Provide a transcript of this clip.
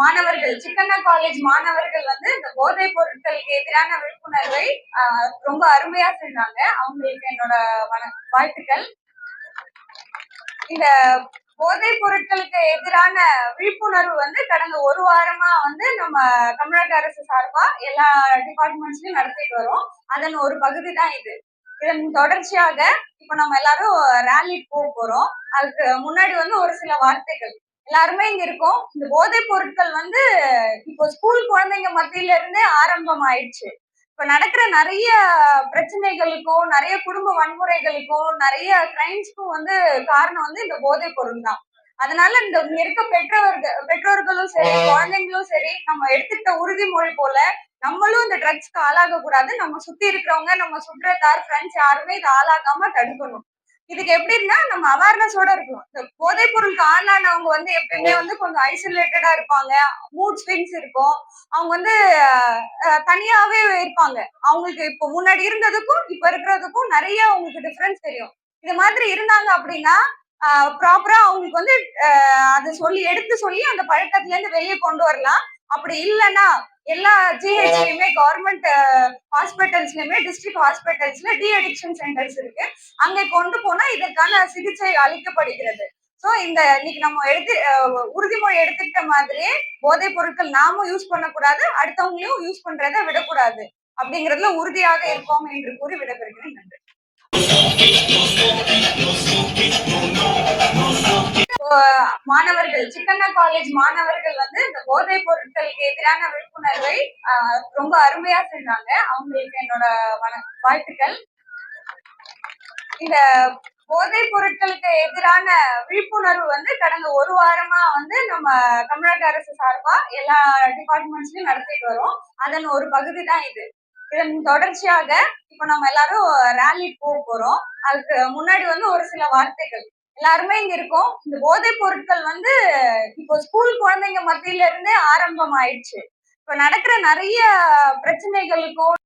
மாணவர்கள் சிக்கண்ணா காலேஜ் மாணவர்கள் வந்து இந்த போதைப் பொருட்களுக்கு எதிரான விழிப்புணர்வை ரொம்ப அருமையா செஞ்சாங்க அவங்களுக்கு என்னோட வாழ்த்துக்கள். இந்த போதைப் பொருட்களுக்கு எதிரான விழிப்புணர்வு வந்து கடந்த ஒரு வாரமா வந்து நம்ம தமிழக அரசு சார்பா எல்லா டிபார்ட்மெண்ட்ஸ்லயும் நடத்திட்டு வரோம். அதன் ஒரு பகுதி தான் இது. இதன் தொடர்ச்சியாக இப்ப நம்ம எல்லாரும் ரேலி போக போறோம். அதுக்கு முன்னாடி வந்து ஒரு சில வார்த்தைகள். எல்லாருமே இங்க இருக்கோம். இந்த போதைப் பொருட்கள் வந்து இப்போ ஸ்கூல் குழந்தைங்க மத்தியில இருந்தே ஆரம்பம் ஆயிடுச்சு இப்ப நடக்கிற நிறைய பிரச்சனைகளுக்கும் நிறைய குடும்ப வன்முறைகளுக்கும் நிறைய கிரைம்ஸ்க்கும் வந்து காரணம் வந்து இந்த போதைப் பொருள் தான் அதனால இந்த இங்க இருக்க பெற்றோர்கள் பெற்றோர்களும் சரி குழந்தைங்களும் சரி நம்ம எடுத்துக்கிட்ட உறுதிமொழி போல நம்மளும் இந்த ட்ரக்ஸ்க்கு ஆளாக கூடாது நம்ம சுத்தி இருக்கிறவங்க நம்ம சுற்றத்தார் ஃப்ரெண்ட்ஸ் யாருமே இது ஆளாகாம தடுக்கணும். இதுக்கு எப்படின்னா நம்ம அவேர்னஸோட இருக்கணும். இந்த போதைப் பொருளுக்கு ஆளானவங்க வந்து எப்பயுமே வந்து கொஞ்சம் ஐசோலேட்டடா இருப்பாங்க. மூட் ஸ்விங்ஸ் இருக்கும். அவங்க வந்து தனியாவே இருப்பாங்க. அவங்களுக்கு இப்போ முன்னாடி இருந்ததுக்கும் இப்ப இருக்கிறதுக்கும் நிறைய அவங்களுக்கு டிஃபரன்ஸ் தெரியும். இது மாதிரி இருந்தாங்க அப்படின்னா ப்ராப்பரா அவங்களுக்கு வந்து அதை சொல்லி எடுத்து சொல்லி அந்த பழக்கத்துல இருந்து வெளியே கொண்டு வரலாம். அப்படி இல்லைன்னா எல்லா ஜிஹெச்லயுமே கவர்மெண்ட் ஹாஸ்பிட்டல்ஸ்லயுமே டிஸ்ட்ரிக்ட் ஹாஸ்பிட்டல்ஸ்ல டி அடிக்ஷன் சென்டர்ஸ் இருக்கு. அங்க கொண்டு போனா இதற்கான சிகிச்சை அளிக்கப்படுகிறது. சோ இந்த இன்னைக்கு நம்ம எடுத்து உறுதிமொழி எடுத்துக்கிட்ட மாதிரியே போதைப் பொருட்கள் நாமும் யூஸ் பண்ணக்கூடாது அடுத்தவங்களையும் யூஸ் பண்றதை விடக்கூடாது. அப்படிங்கறதுல உறுதியாக இருப்போம் என்று கூறி விடைபெறுகிறேன். நன்றி. மாணவர்கள் சிக்கண்ணா காலேஜ் மாணவர்கள் வந்து இந்த போதை பொருட்களுக்கு எதிரான விழிப்புணர்வை ஆஹ், ரொம்ப அருமையா செஞ்சாங்க அவங்களுக்கு என்னோட வாழ்த்துக்கள். இந்த போதை பொருட்களுக்கு எதிரான விழிப்புணர்வு வந்து கடந்த ஒரு வாரமா வந்து நம்ம தமிழக அரசு சார்பா எல்லா டிபார்ட்மெண்ட்ஸ்லயும் நடத்திட்டு வரோம். அதன் ஒரு பகுதி தான் இது. இதன் தொடர்ச்சியாக இப்ப நம்ம எல்லாரும் ரேலி போக போறோம். அதுக்கு முன்னாடி வந்து ஒரு சில வார்த்தைகள். எல்லாருமே இங்க இருக்கோம். இந்த போதைப் பொருட்கள் வந்து இப்போ ஸ்கூல் குழந்தைங்க மத்தியில இருந்தே ஆரம்பம் ஆயிடுச்சு இப்ப நடக்கிற நிறைய பிரச்சனைகளுக்கும்